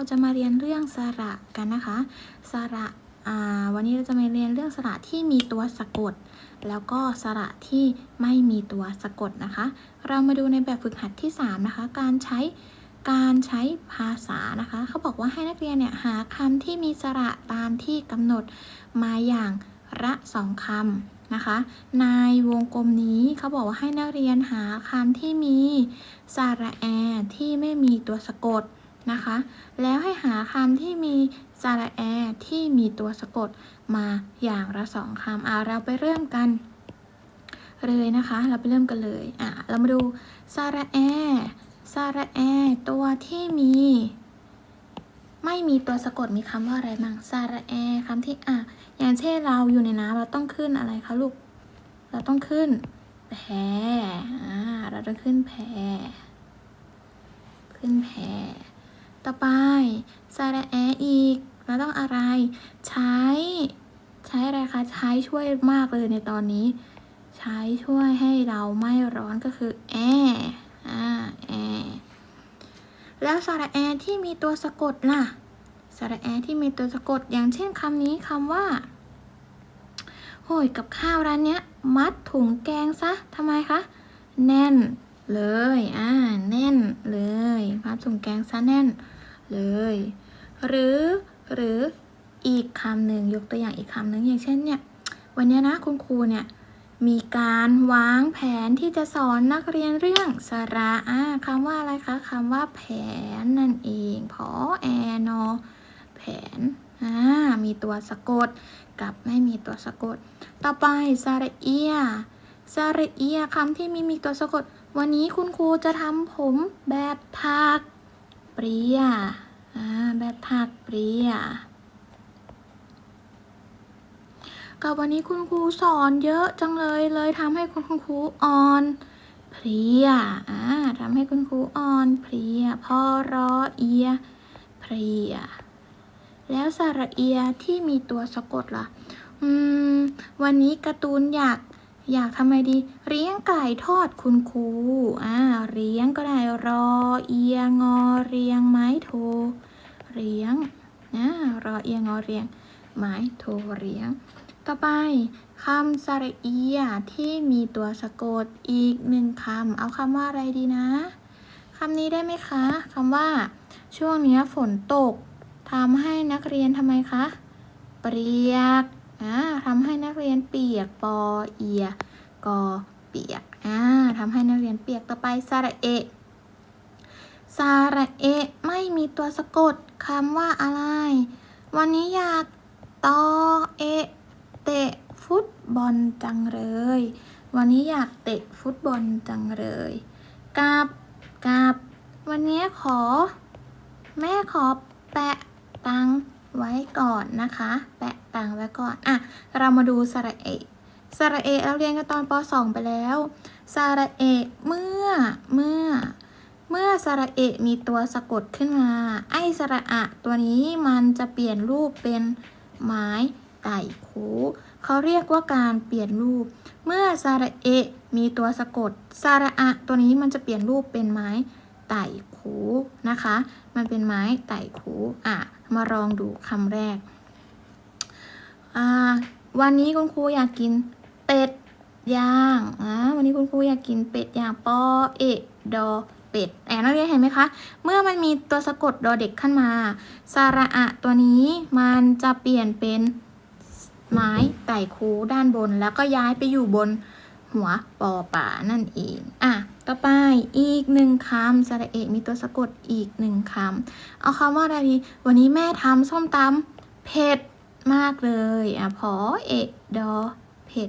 เราจะมาเรียนเรื่องสระกันนะคะสระอ่าวันนี้เราจะมาเรียนเรื่องสระที่มีตัวสะกด แล้วก็สระที่ไม่มีตัวสะกดนะคะ เรามาดูในแบบฝึกหัดที่ 3 นะคะ การใช้การใช้ภาษานะคะ เขาบอกว่าให้นักเรียนเนี่ยหาคำที่มีสระตามที่กำหนดมาอย่างละสองคำนะคะ ในวงกลมนี้เขาบอกว่าให้นักเรียนหาคำที่มีสระแอที่ไม่มีตัวสะกด นะคะ แล้วให้หาคำที่มีสระแอที่มีตัวสะกดมาอย่างละสองคำอ่าเราไปเริ่มกันเลยนะคะ เราไปเริ่มกันเลยอะเรามาดูสระแอสระแอ ตัวที่มี ไม่มีตัวสะกดมีคำว่าอะไรบ้างสระแอคำที่อะอย่างเช่นเราอยู่ในน้ำเราต้องขึ้นอะไรคะลูก เราต้องขึ้นแพอ่าเราต้องขึ้นแพขึ้นแพ ต่อไปสระแออีกเราต้องอะไร ใช้ ใช้อะไรคะ ใช้ช่วยมากเลยในตอนนี้ ใช้ช่วยให้เราไม่ร้อนก็คือแออ่าแอแล้วสระแอที่มีตัวสะกดล่ะสระแอที่มีตัวสะกดอย่างเช่นคำนี้คำว่าโอ้ยกับข้าวร้านเนี้ย มัดถุงแกงซะทำไมคะ แน่นเลย อ่า แน่นเลย มัดถุงแกงซะแน่น เลย หรือหรืออีกคำหนึ่งยกตัวอย่างอีกคำหนึ่งอย่างเช่นเนี่ยวันเนี้ยนะคุณครูเนี่ยมีการวางแผนที่จะสอนนักเรียนเรื่องสระอ่าคำว่าอะไรคะคำว่าแผนนั่นเองพอแอนอแผนอ่ามีตัวสะกดกับไม่มีตัวสะกด ต่อไปสระเอียสระเอียคำที่ม่มีตัวสะกด วันนี้คุณครูจะทำผมแบบถัก เปรียอ่าแบบถักเปรียกับวันนี้คุณครูสอนเยอะจังเลยเลยทำให้คุณครูอ่อนเพลียอ่าทำให้คุณครูอ่อนเพลียพอรอเอียเพลียแล้วสระเอียที่มีตัวสะกดล่ะ อืม วันนี้การ์ตูนอยาก อยากทำไมดี เลี้ยงไก่ทอดคุณครูอ่าเลี้ยงก็ได้รอเอียงอเรียงไม้โทเรียงอ่ารอเอียงอเรียง ไม้โทเรียง ต่อไปคำสระเอียที่มีตัวสะกดอีกหนึ่งคำเอาคำว่าอะไรดีนะคำนี้ได้ไหมคะคำว่า ช่วงนี้ฝนตกทำให้นักเรียนทำไมคะ เปียก อ่าทำให้นักเรียนเปียกปอเอียกอเปียกอ่าทำให้นักเรียนเปียกต่อไปสระเอะสระเอะไม่มีตัวสะกดคำว่าอะไร วันนี้อยากตอเอะเตะฟุตบอลจังเลย วันนี้อยากเตะฟุตบอลจังเลยกับกับ วันนี้ขอ แม่ขอแปะตังค์ ไว้ก่อนนะคะ แปะตังไว้ก่อนอะเรามาดูสระเอสระเอเราเรียนกันตอนป .2 ไปแล้วสระเอเมื่อเมื่อ เมื่อสระเอมีตัวสะกดขึ้นมา ไอสระอะตัวนี้มันจะเปลี่ยนรูปเป็นไม้ไต่คูเขาเรียกว่าการเปลี่ยนรูป เมื่อสระเอมีตัวสะกดสระอะตัวนี้มันจะเปลี่ยนรูปเป็นไม้ไต่คูนะคะ มันเป็นไม้ไต่คูอะ มาลองดูคำแรก วันนี้คุณครูอยากกินเป็ดย่างอ่าวันนี้คุณครูอยากกินเป็ดย่างปอเอะดอเป็ดแอบนักเรียนเห็นไหมคะ เมื่อมันมีตัวสะกดดอเด็กขึ้นมาสระอะตัวนี้มันจะเปลี่ยนเป็นไม้ไต่คูด้านบน แล้วก็ย้ายไปอยู่บนหัวปอป่านั่นเอง อะ ต่อไปอีกหนึ่งคำสระเอะมีตัวสะกดอีกหนึ่งคำเอาคำว่าอะไรดี วันนี้แม่ทำส้มตำเผ็ดมากเลยอะพอเอะดอเผ็ด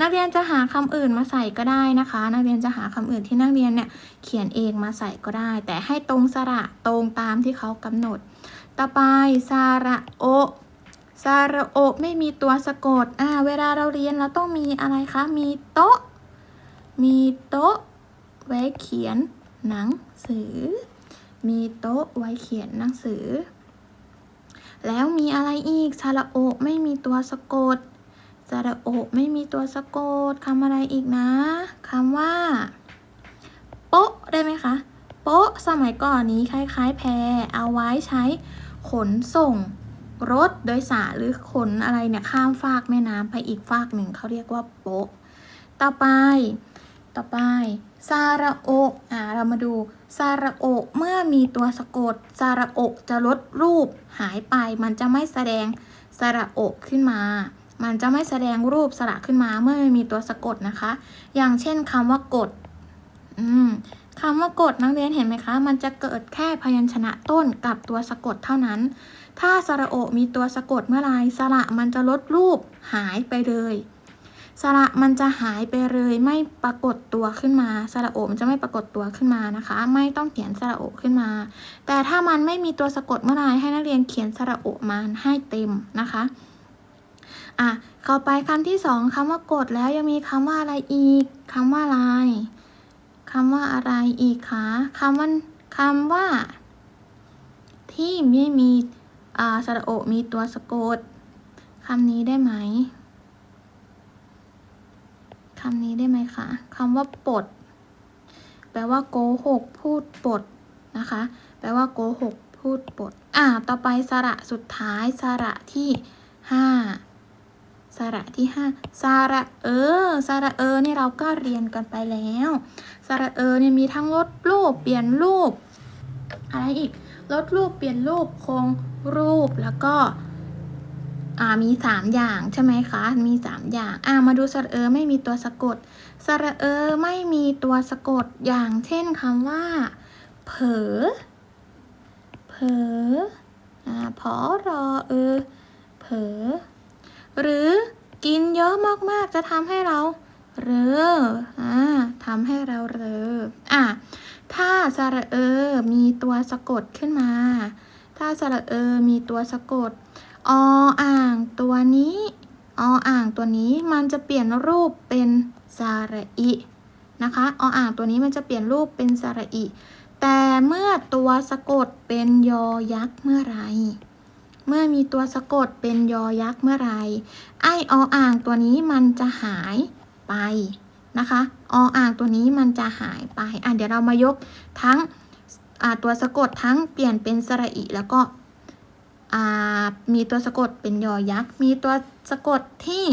นักเรียนจะหาคำอื่นมาใส่ก็ได้นะคะ นักเรียนจะหาคำอื่นที่นักเรียนเนี่ยเขียนเองมาใส่ก็ได้ แต่ให้ตรงสระตรงตามที่เขากำหนด ต่อไปสระโอสระโอไม่มีตัวสะกดอ่าเวลาเราเรียนเราต้องมีอะไรคะ มีโต๊ะ มีโต๊ะ ไว้เขียนหนังสือ มีโต๊ะไว้เขียนหนังสือ แล้วมีอะไรอีกสระโอไม่มีตัวสะกดสระโอไม่มีตัวสะกดคำอะไรอีกนะคำว่า โป๊ได้ไหมคะโป๊ะสมัยก่อนนี้คล้ายๆ แพเอาไว้ใช้ขนส่งรถโดยสารหรือขนอะไรเนี่ยข้ามฟากแม่น้ำไปอีกฟากหนึ่งเขาเรียกว่าโป๊ะ ต่อไป ต่อไป ซาระโออ่าเรามาดูซาระโอเมื่อมีตัวสะกดซาระโอจะลดรูปหายไป มันจะไม่แสดงสระโอขึ้นมา มันจะไม่แสดงรูปสระขึ้นมา เมื่อม่มีตัวสะกดนะคะ อย่างเช่นคำว่ากดคำว่ากดนักเรียนเห็นไหมคะ มันจะเกิดแค่พยัญชนะต้นกับตัวสะกดเท่านั้น ถ้าสระโอมีตัวสะกดเมื่อไรสระมันจะลดรูปหายไปเลย สระมันจะหายไปเลยไม่ปรากฏตัวขึ้นมา สระโอมันจะไม่ปรากฏตัวขึ้นมานะคะ ไม่ต้องเขียนสระโอขึ้นมา แต่ถ้ามันไม่มีตัวสะกดเมื่อไหรให้นักเรียนเขียนสระโอมาให้เต็มนะคะอะเข้าไปคำที่สองคำว่ากดแล้วยังมีคำว่าอะไรอีกคำว่าอะไรคำว่าอะไรอีกคะคำว่าคำว่า ที่ไม่มีอ่าสระโอมีตัวสะกดคำนี้ได้ไหม คำนี้ได้ไหมคะคำว่าปด แปลว่าโกหกพูดปดนะคะ แปลว่าโกหกพูดปด อ่า ต่อไปสระสุดท้ายสระที่ห้าสระที่ห้าสระเออสระเออนี่เราก็เรียนกันไปแล้วสระเออเนี่ยมีทั้งลดรูปเปลี่ยนรูป อะไรอีกลดรูปเปลี่ยนรูปคงรูปแล้วก็ อ่ามีสามอย่างใช่ไหมคะ มีสามอย่าง อ่ามาดูสระเออไม่มีตัวสะกด สระเออไม่มีตัวสะกดอย่างเช่นคำว่า เผลอเผลออ่าพอรอเออ เผลอหรือกินเยอะมากๆจะทำให้เราเรออ่าทำให้เราเรออะถ้าสระเออมีตัวสะกดขึ้นมา ถ้าสระเออมีตัวสะกดออ่างตัวนี้ออ่างตัวนี้มันจะเปลี่ยนรูปเป็นสระอินะคะออ่างตัวนี้มันจะเปลี่ยนรูปเป็นสระอิแต่เมื่อตัวสะกดเป็นยอยักษ์เมื่อไหรเมื่อมีตัวสะกดเป็นยอยักษ์เมื่อไหรไอออ่างตัวนี้มันจะหายไปนะคะ ออ่างตัวนี้มันจะหายไป อะเดี๋ยวเรามายกทั้ง ตัวสะกดทั้งเปลี่ยนเป็นสระอิแล้วก็มีตัวสะกดเป็นยอยักษ์ มีตัวสะกดที่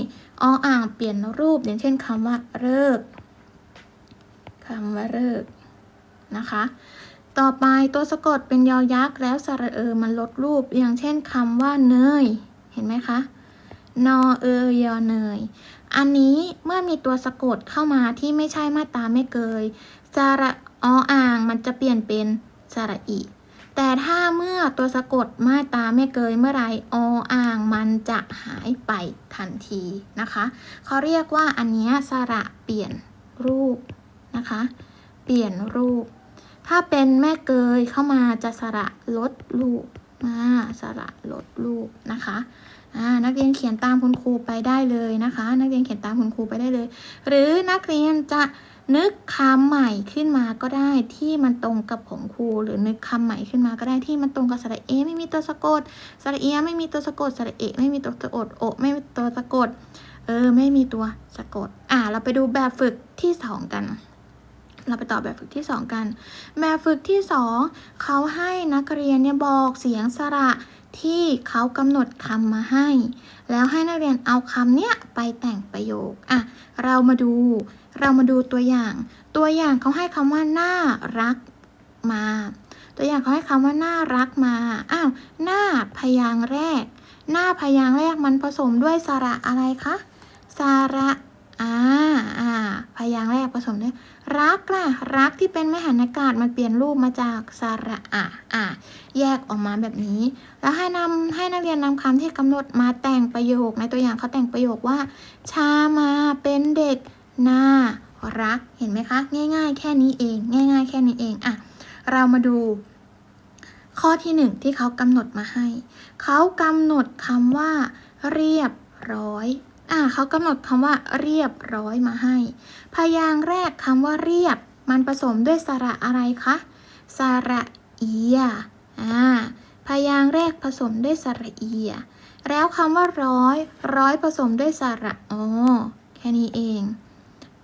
ออ่างเปลี่ยนรูปอย่างเช่นคำว่าเลิกคำว่าเลิกนะคะ ต่อไปตัวสะกดเป็นยอยักษ์แล้วสระเออมันลดรูปอย่างเช่นคำว่าเนย เห็นไหมคะนอเอยอเนย อันนี้เมื่อมีตัวสะกดเข้ามาที่ไม่ใช่มาตาไม่เกยสระออ่างมันจะเปลี่ยนเป็น สระอี แต่ถ้าเมื่อตัวสะกดมาตาไม่เกยเมื่อไรออ่างมันจะหายไปทันทีนะคะ เขาเรียกว่าอันนี้สระเปลี่ยนรูปนะคะ เปลี่ยนรูป ถ้าเป็นแม่เกยเข้ามาจะสระลดรูปมาสระลดรูปนะคะอ่านักเรียนเขียนตามคุณครูไปได้เลยนะคะ นักเรียนเขียนตามคุณครูไปได้เลย หรือนักเรียนจะ นึกคำใหม่ขึ้นมาก็ได้ที่มันตรงกับของครู หรือนึกคำใหม่ขึ้นมาก็ได้ที่มันตรงกับสระเอ ไม่มีตัวสะกดสระเอไม่มีตัวสะกดสระเอไม่มีตัวสะกดโอไม่มีตัวสะกด เออ ไม่มีตัวสะกด อ่า เราไปดูแบบฝึกที่สองกัน เราไปต่อแบบฝึกที่สองกัน แบบฝึกที่สองเขาให้นักเรียนเนี่ยบอกเสียงสระที่เขากำหนดคำมาให้ แล้วให้นักเรียนเอาคำเนี้ยไปแต่งประโยค อะ เรามาดู เรามาดูตัวอย่าง ตัวอย่างเขาให้คำว่าน่ารักมา ตัวอย่างเขาให้คำว่าน่ารักมา อ้าวหน้าพยางแรก หน้าพยางแรกมันผสมด้วยสระอะไรคะสระอ่าอ่าพยางแรกผสมด้วยรักล่ะ รักที่เป็นมหันอากาศมันเปลี่ยนรูปมาจากสระอะอะแยกออกมาแบบนี้ แล้วให้นำให้นักเรียนนำคำที่กำหนดมาแต่งประโยค ในตัวอย่างเขาแต่งประโยคว่า ชามาเป็นเด็ก น่ารักเห็นไหมคะ ง่าย ๆ แค่นี้เอง ง่าย ๆ แค่นี้เองอะเรามาดู ข้อที่หนึ่งที่เขากำหนดมาให้ เขากำหนดคำว่า เรียบร้อยอ่าเขากำหนดคำว่า เรียบร้อยมาให้ พยางค์แรกคำว่าเรียบ มันผสมด้วยสระอะไรคะสระเอียอ่าพยางค์แรกผสมด้วยสระเอีย แล้วคำว่าร้อย ร้อยผสมด้วยสระอแค่นี้เอง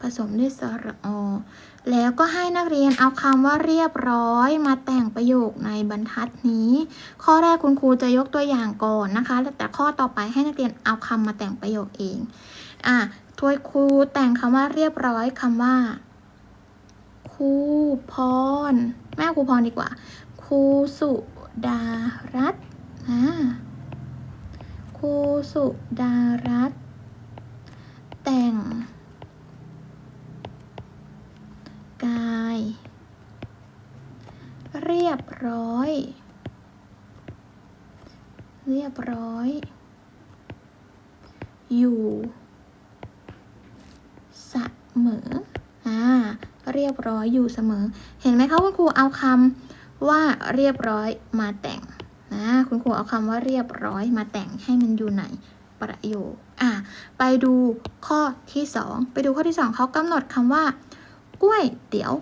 ผสมด้วยสระอ แล้วก็ให้นักเรียนเอาคำว่าเรียบร้อยมาแต่งประโยคในบรรทัดนี้ ข้อแรกคุณครูจะยกตัวอย่างก่อนนะคะ แต่ข้อต่อไปให้นักเรียนเอาคำมาแต่งประโยคเอง อะทวยครูแต่งคำว่าเรียบร้อยคำว่าครูพร แม่ครูพรดีกว่าครูสุดารัตน์อ่าครูสุดารัตน์แต่ง กาย เรียบร้อย เรียบร้อย อยู่ เสมอ อ่า เรียบร้อยอยู่เสมอ เห็นไหมคะคุณครูเอาคำว่าเรียบร้อยมาแต่งนะคุณครูเอาคำว่าเรียบร้อยมาแต่งให้มันอยู่ในประโยค อะ ไปดูข้อที่สองไปดูข้อที่สองเขากำหนดคำว่า กล้วยเตี๋ยว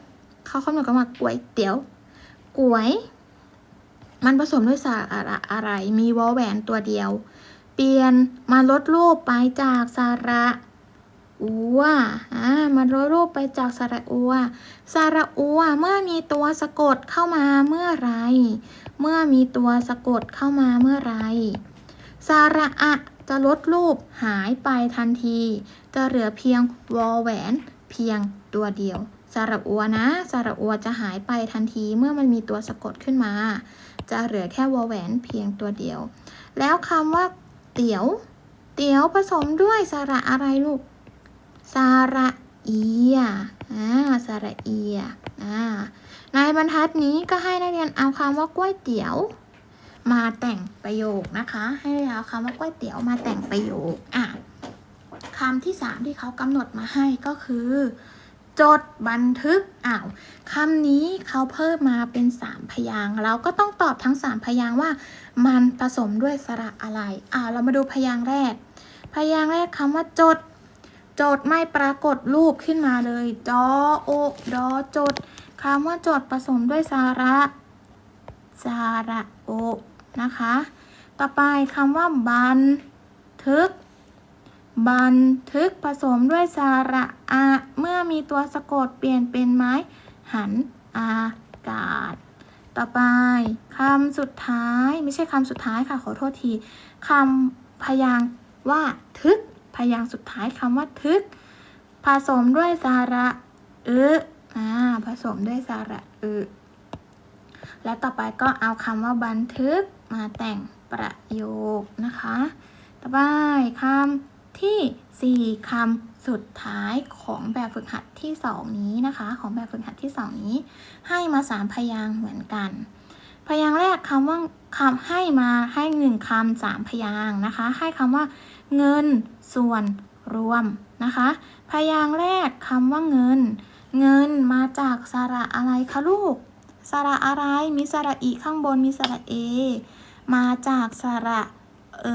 เขากำหนดคำว่ากล้วยเตี๋ยวกล้วย มันผสมด้วยสารอะไร มีวอลแหวนตัวเดียว เปลี่ยนมาลดรูปไปจากสาระอัวอ่ามาลดรูปไปจากสระอัวสระอัวเมื่อมีตัวสะกดเข้ามาเมื่อไร เมื่อมีตัวสะกดเข้ามาเมื่อไรสระอะจะลดรูปหายไปทันที จะเหลือเพียงวอแหวน เพียงตัวเดียวสระอัวนะสระอัวจะหายไปทันทีเมื่อมันมีตัวสะกดขึ้นมา จะเหลือแค่วอแหวนเพียงตัวเดียว แล้วคำว่า เตี๋ยว เตี๋ยวผสมด้วยสระอะไรลูกสระเอียอ่าสระเอียอ่าในบรรทัดนี้ก็ให้นักเรียนเอาคำว่าก๋วยเตี๋ยว มาแต่งประโยคนะคะ ให้เรียนเอาคำว่าก๋วยเตี๋ยวมาแต่งประโยคอะ คำที่สามที่เขากำหนดมาให้ก็คือ จดบันทึกอ้าวคำนี้เขาเพิ่มมาเป็นสามพยาง เราก็ต้องตอบทั้งสามพยางว่ามันผสมด้วยสระอะไรอ่าเรามาดูพยางแรก พยางแรกคำว่าจดจดไม่ปรากฏรูปขึ้นมาเลย จอโอดอจดคำว่าจดผสมด้วยสาระสาระโอนะคะ ต่อไปคำว่าบันทึก บันทึกผสมด้วยสาระอะ เมื่อมีตัวสะกดเปลี่ยนเป็นไม้ หันอากาศ ต่อไปคำสุดท้ายไม่ใช่คำสุดท้ายค่ะขอโทษทีคำพยางว่าทึก พยางสุดท้ายคำว่าทึก ผสมด้วยสาระเอออ่าผสมด้วยสาระเออและต่อไปก็เอาคำว่าบันทึกมาแต่งประโยคนะคะ ต่อไปคำ ที่ 4คำสุดท้ายของแบบฝึกหัดที่ 2 นี้นะคะ ของแบบฝึกหัดที่ 2 นี้ ให้มา 3 พยางค์เหมือนกัน พยางค์แรกคำว่าคำให้มาให้หนึ่งคำสามพยางค์นะคะ ให้คำว่า เงินส่วนรวมนะคะ พยางค์แรกคำว่าเงิน เงินมาจากสระอะไรคะลูกสระอะไรมีสระอีข้างบนมีสระเอ มาจากสระ เอ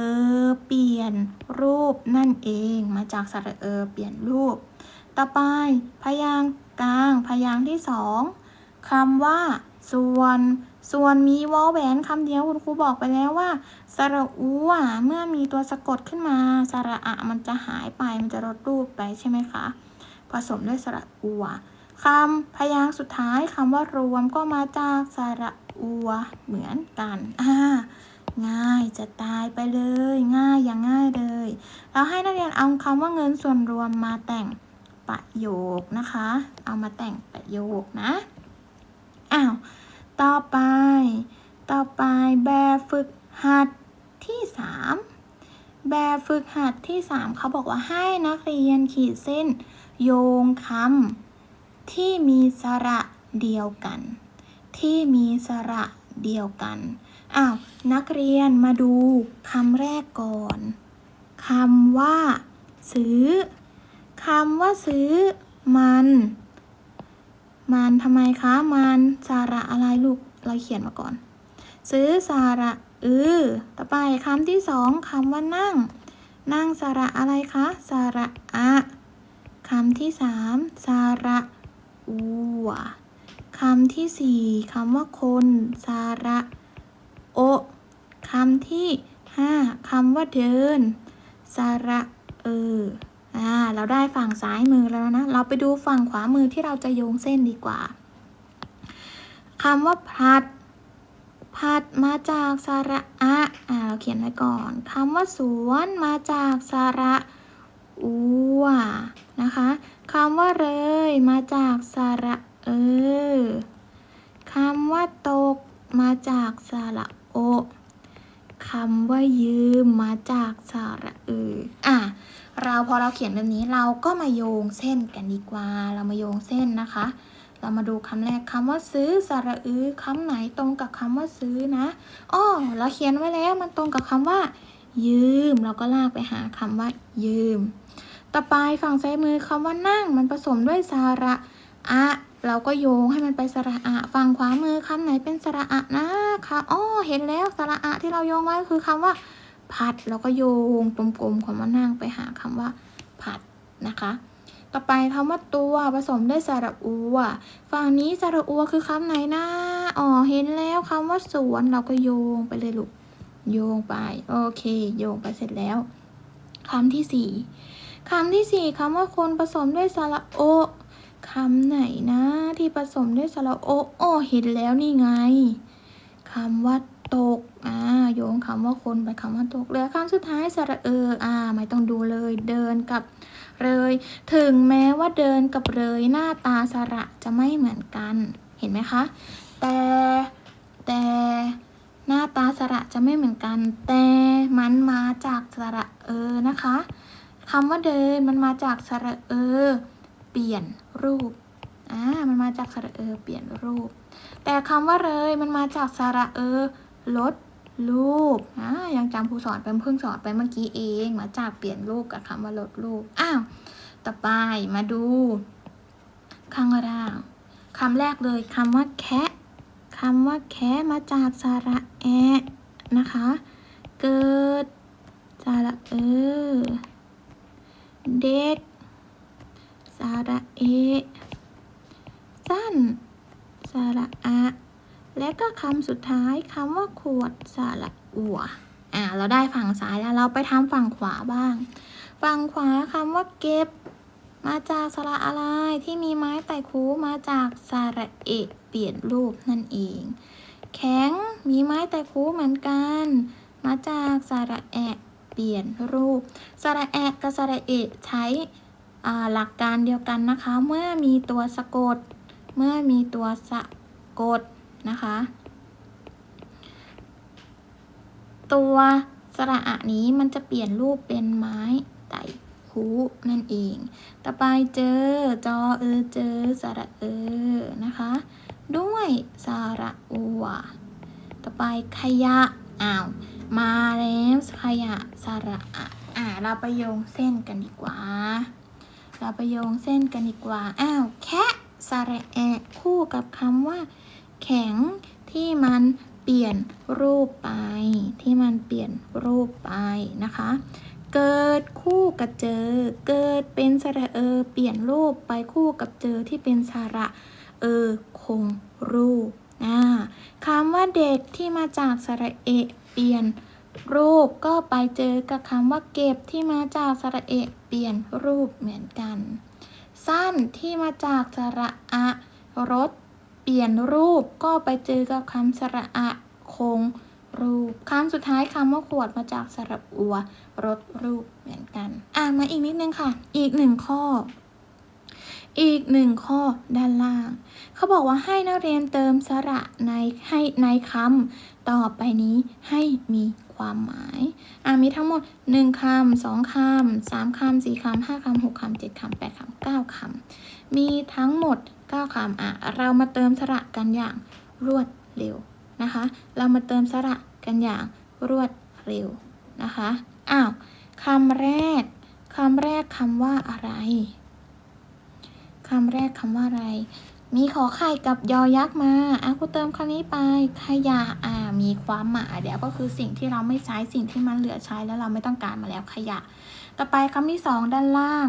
อ เปลี่ยนรูปนั่นเอง มาจากสระเออ เปลี่ยนรูป ต่อไป พยางค์กลาง พยางค์ที่สองคำว่า ส่วน ส่วนมีวอแหวนคำเดียวคุณครูบอกไปแล้วว่า สระอูอะเมื่อมีตัวสะกดขึ้นมา สระอะมันจะหายไป มันจะลดรูปไปใช่ไหมคะ ผสมด้วยสระอัวคำพยางค์สุดท้ายคำว่ารวมก็มาจากสระอัวเหมือนกัน อ่า ง่ายจะตายไปเลย ง่ายอย่างง่ายเลย เราให้นักเรียนเอาคำว่าเงินส่วนรวมมาแต่งประโยคนะคะ เอามาแต่งประโยคนะ อ้าว ต่อไป ต่อไปแบบฝึกหัดที่ 3 แบบฝึกหัดที่ 3 เขาบอกว่าให้นักเรียนขีดเส้น โยงคำที่มีสระเดียวกัน ที่มีสระเดียวกัน อ้าวนักเรียนมาดูคำแรกก่อนคำว่า ซื้อคำว่าซื้อ มัน มันทำไมคะ มันสาระอะไรลูกเราเขียนมาก่อน ซื้อสาระอือต่อไปคำที่สองคำว่านั่ง นั่งสาระอะไรคะสาระอะคำที่สามสาระอัวคำที่สี่คำว่าคนสาระ โอคำที่ห้าคำว่าเดินสาระเอออ่าเราได้ฝั่งซ้ายมือแล้วนะ เราไปดูฝั่งขวามือที่เราจะโยงเส้นดีกว่าคำว่าพัด พัดมาจากสระอะอ่าเราเขียนไว้ก่อนคำว่าสวนมาจากสระอัวนะคะคำว่าเลยมาจากสระเออคำว่าตกมาจากสระ โอคำว่ายืมมาจากสระเอออะเราพอเราเขียนแบบนี้เราก็มาโยงเส้นกันดีกว่า เรามาโยงเส้นนะคะ เรามาดูคำแรกคำว่าซื้อสระอือคำไหนตรงกับคำว่าซื้อนะอ้อเราเขียนไว้แล้วมันตรงกับคำว่า ยืม เราก็ลากไปหาคำว่า ยืม ต่อไปฝั่งซ้ายมือคำว่านั่งมันผสมด้วยสระอะ เราก็โยงให้มันไปสระอะฝั่งขวามือคำไหนเป็นสระอะนะคะอ๋อเห็นแล้วสระอะที่เราโยงไว้คือคำว่า ผัดเราก็โยงกลมๆของมานั่งไปหาคำว่า ผัดนะคะต่อไปคำว่าตัวผสมด้วยสระอูอะฝั่งนี้สระอูคือคำไหนนะอ๋อเห็นแล้วคำว่าสวนเราก็โยงไปเลยลูกโยงไป โอเค โยงไปเสร็จแล้วคำที่สี่คำที่สี่คำว่าคนผสมด้วยสระโอ คำไหนนะที่ผสมด้วยสระโออ๋อเห็นแล้วนี่ไงคำว่าตก อ่า โยงคำว่าคนไปคำว่าตก เหลือคำสุดท้ายสระเออ อ่า ไม่ต้องดูเลย เดินกับเลย ถึงแม้ว่าเดินกับเลยหน้าตาสระจะไม่เหมือนกัน เห็นไหมคะ แต่แต่หน้าตาสระจะไม่เหมือนกัน แต่มันมาจากสระเออนะคะคำว่าเดินมันมาจากสระเออ เปลี่ยนรูปอ่ามันมาจากสระเออเปลี่ยนรูป แต่คำว่าเลยมันมาจากสระเออลดรูปอ่ายังจำครูสอนไปเพิ่งสอนไปเมื่อกี้เอง มาจากเปลี่ยนรูปกับคำว่าลดรูปอ้าวต่อไปมาดูข้างล่างคำแรกเลยคำว่าแคะคำว่าแคะมาจากสระแอะนะคะ เกิดสระเออเด็ก ระเอ สั้น สระอะ และก็คำสุดท้ายคำว่าขวด สระอัว อ่า เราได้ฝั่งซ้ายแล้ว เราไปทำฝั่งขวาบ้าง ฝั่งขวาคำว่าเก็บ มาจากสระอะไรที่มีไม้ไต่คูมาจากสระเอ เปลี่ยนรูปนั่นเอง แข็ง มีไม้ไต่คูเหมือนกัน มาจากสระแอะเปลี่ยนรูป สระแอะกับสระเอะใช้ หลักการเดียวกันนะคะ เมื่อมีตัวสะกด เมื่อมีตัวสะกดนะคะ ตัวสระอะนี้มันจะเปลี่ยนรูปเป็นไม้ไต่คูนั่นเอง ต่อไปเจอจอเออเจอสระเออนะคะ ด้วยสระอัวต่อไปขยะอ้าวมาแล้วขยะสระอะอ่าเราไปโยงเส้นกันดีกว่า เราไปโยงเส้นกันดีกว่า อ้าว แคะสระแอะคู่กับคำว่า แข็งที่มันเปลี่ยนรูปไป ที่มันเปลี่ยนรูปไปนะคะ เกิดคู่กับเจอ เกิดเป็นสระเออ เปลี่ยนรูปไปคู่กับเจอที่เป็นสระเออคงรูปอ่าคำว่าเด็กที่มาจากสระเอะเปลี่ยนรูปก็ไปเจอกับคำว่าเก็บที่มาจากสระเอะ ปลี่ยนรูปเหมือนกัน สั้นที่มาจากสระอะรถ เปลี่ยนรูปก็ไปเจอกับคำสระอะคงรูปคำสุดท้ายคำว่าขวดมาจากสระอัวรถรูปเหมือนกัน อ่านมาอีกนิดนึงค่ะ อีกหนึ่งข้อ อีกหนึ่งข้อด้านล่าง เขาบอกว่าให้นักเรียนเติมสระในให้ในคำต่อไปนี้ให้มี ความหมาย อ่ามีทั้งหมด 1คำ2คำ3คำ4คำ5คำ6คำ7คำ8คำ9คำมีทั้งหมด 9คำอะเรามาเติมสระกันอย่างรวดเร็วนะคะ เรามาเติมสระกันอย่างรวดเร็วนะคะอ้าวคำแรกคำแรกคำว่าอะไรคำแรกคำว่าอะไร มีขอไข่กับยอยักษ์มาอะกูเติมคำนี้ไป ขยะ อ่า มีความหมายเดี๋ยวก็คือสิ่งที่เราไม่ใช้สิ่งที่มันเหลือใช้แล้วเราไม่ต้องการมาแล้วขยะ ต่อไปคำที่สองด้านล่าง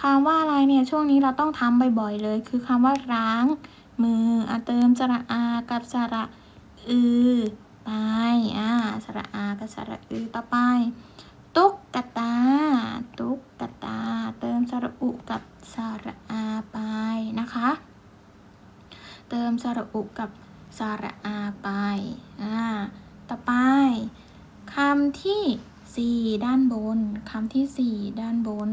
คำว่าอะไรเนี่ยช่วงนี้เราต้องทำบ่อยๆเลย คือคำว่าล้าง มืออะเติมสระอากับสระอือไปอ่าสระอากับสระอือต่อไป ตุ๊กตา ตุ๊กตา เติมสระอุกับสระอาไปนะคะ เติมสระอุกับสระอาไป อ่า ต่อไปคำที่สี่ด้านบนคำที่สี่ด้านบน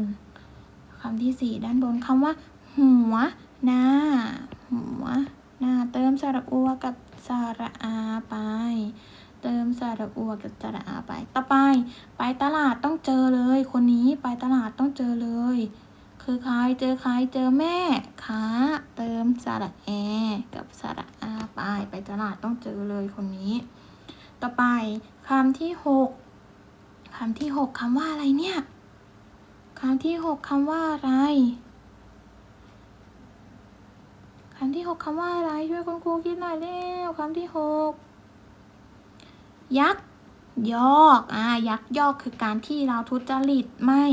คำที่สี่ด้านบนคำว่า หัว หน้า หัว หน้า เติมสระอัวกับสระอาไป เติมสระอัวกับสระอาไป ต่อไป ไปตลาดต้องเจอเลย คนนี้ไปตลาดต้องเจอเลย คือใครเจอใครเจอแม่ค้าเติมสระแอกับสระอาไปไปตลาดต้องเจอเลยคนนี้ ต่อไปคำที่หกคำที่หกคำว่าอะไรเนี่ยคำที่หกคำว่าอะไรคำที่หกคำว่าอะไรช่วยคุณครูคิดหน่อยเร็วคำที่หกยักยอก อ่า ยักยอกคือการที่เราทุจริต ไม่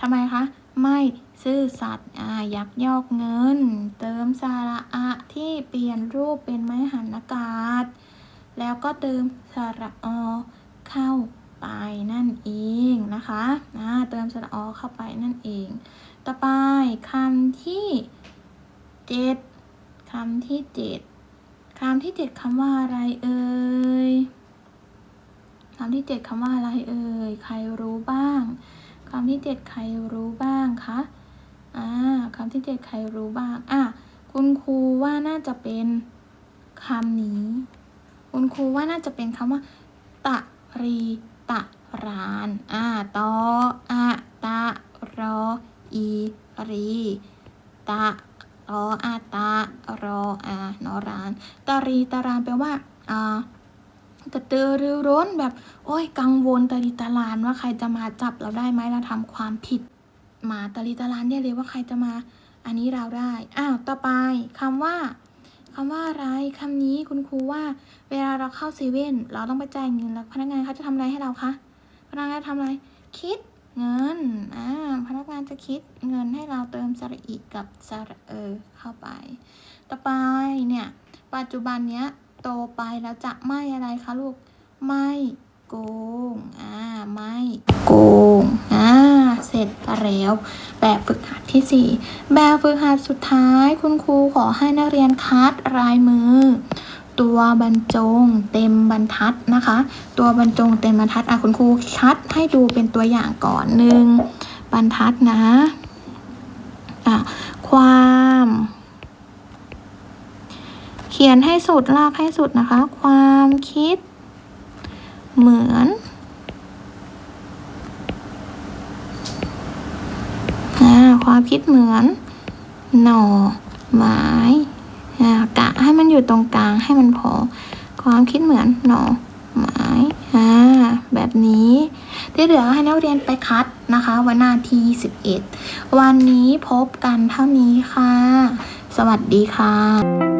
ทำไมคะ ไม่ ซื่อสัตย์อายักยอกเงิน เติมสาระอะที่เปลี่ยนรูปเป็นไม้หันอากาศ แล้วก็เติมสาระอเข้าไปนั่นเองนะคะอ่าเติมสระอเข้าไปนั่นเอง ต่อไปคำที่เจ็ดคำที่เจ็ดคำที่เจ็ดคำว่าอะไรเอ่ยคำที่เจ็ดคำว่าอะไรเอ่ย ใครรู้บ้าง คำที่เจ็ดใครรู้บ้างคะ อ่าคำที่เจ็ดใครรู้บ้างอะคุณครูว่าน่าจะเป็นคำนี้ คุณครูว่าน่าจะเป็นคำว่า ตะรีตะรานอ่าตออะตะรออีรีตะรออาตะรออานอรานตะรีตะรานแปลว่าอ่ากระตือรือร้นแบบ โอ้ยกังวลตะรีตะรานว่าใครจะมาจับเราได้ไหมเราทำความผิด มาตะรีตะรานเนี่ยเลยว่าใครจะมา อันนี้เราได้ อ้าว ต่อไปคำว่าคำว่าอะไรคำนี้คุณครูว่าเวลาเราเข้าเซเว่นเราต้องไปจ่ายเงินแล้วพนักงานเขาจะทำอะไรให้เราคะ พนักงานทำอะไร คิดเงิน อ่า พนักงานจะคิดเงินให้เราเติมสระอีกับสระเออเข้าไป ต่อไปเนี่ย ปัจจุบันเนี้ยโตไปแล้วจะไม่อะไรคะลูก ไม่ โกง อ่า ไม่โกง อ่า เสร็จแล้ว แบบฝึกหัดที่สี่แบบฝึกหัดสุดท้ายคุณครูขอให้นักเรียนคัดลายมือ ตัวบรรจงเต็มบรรทัดนะคะ ตัวบรรจงเต็มบรรทัด อะคุณครูคัดให้ดูเป็นตัวอย่างก่อนหนึ่งบรรทัดนะ อะ ความเขียนให้สุดลากให้สุดนะคะ ความคิด เหมือนอความคิดเหมือน หน่อ ไม้อ่ากะให้มันอยู่ตรงกลางให้มันพอ ความคิดเหมือนหน่อ ไม้แบบนี้ ที่เหลือให้นักเรียนไปคัดนะคะ วันหน้าที่11 วันนี้พบกันเท่านี้ค่ะ สวัสดีค่ะ